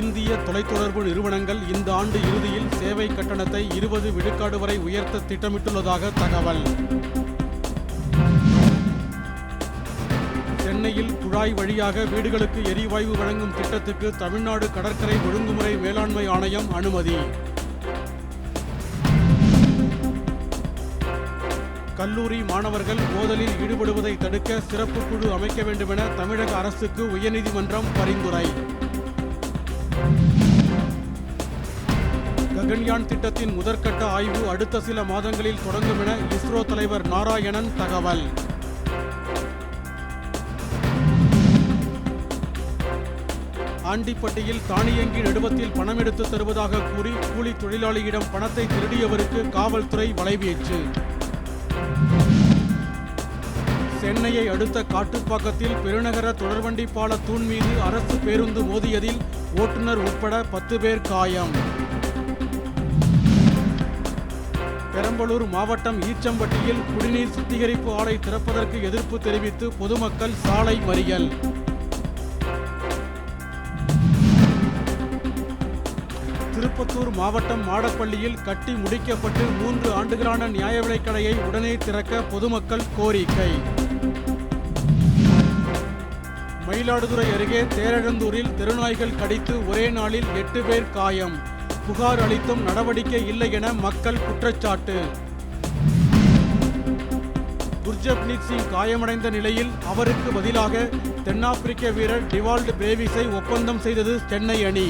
இந்திய தொலைத்தொடர்பு நிறுவனங்கள் இந்த ஆண்டு இறுதியில் சேவை கட்டணத்தை இருபது விழுக்காடு வரை உயர்த்த திட்டமிட்டுள்ளதாக தகவல். சென்னையில் குழாய் வழியாக வீடுகளுக்கு எரிவாயு வழங்கும் திட்டத்துக்கு தமிழ்நாடு கடற்கரை ஒழுங்குமுறை மேலாண்மை ஆணையம் அனுமதி. கல்லூரி மாணவர்கள் மோதலில் ஈடுபடுவதை தடுக்க சிறப்பு குழு அமைக்க வேண்டுமென தமிழக அரசுக்கு உயர்நீதிமன்றம் பரிந்துரை. ககன்யான் திட்டத்தின் முதற்கட்ட ஆய்வு அடுத்த சில மாதங்களில் தொடங்கும் என இஸ்ரோ தலைவர் நாராயணன் தகவல். ஆண்டிப்பட்டியில் தானியங்கி நடுவத்தில் பணம் எடுத்து தருவதாக கூறி கூலி தொழிலாளியிடம் பணத்தை திருடியவருக்கு காவல்துறை வலைவீச்சு. சென்னையை அடுத்த காட்டுப்பாக்கத்தில் பெருநகர தொடர்வண்டி பால தூண் மீது அரசு பேருந்து மோதியதில் ஓட்டுநர் உட்பட பத்து பேர் காயம். பெரம்பலூர் மாவட்டம் ஈச்சம்பட்டியில் குடிநீர் சுத்திகரிப்பு ஆலை திறப்பதற்கு எதிர்ப்பு தெரிவித்து பொதுமக்கள் சாலை மறியல். திருப்பத்தூர் மாவட்டம் மாடப்பள்ளியில் கட்டி முடிக்கப்பட்டு மூன்று ஆண்டுகளான நியாயவிலைக் கடையை உடனே திறக்க பொதுமக்கள் கோரிக்கை. மயிலாடுதுறை அருகே தேரழந்தூரில் தெருநாய்கள் கடித்து ஒரே நாளில் எட்டு பேர் காயம். புகார் அளித்தும் நடவடிக்கை இல்லை என மக்கள் குற்றச்சாட்டு. குர்ஜப்னீத் சிங் காயமடைந்த நிலையில் அவருக்கு பதிலாக தென்னாப்பிரிக்க வீரர் டிவால்ட் பிரேவிஸை ஒப்பந்தம் செய்தது சென்னை அணி.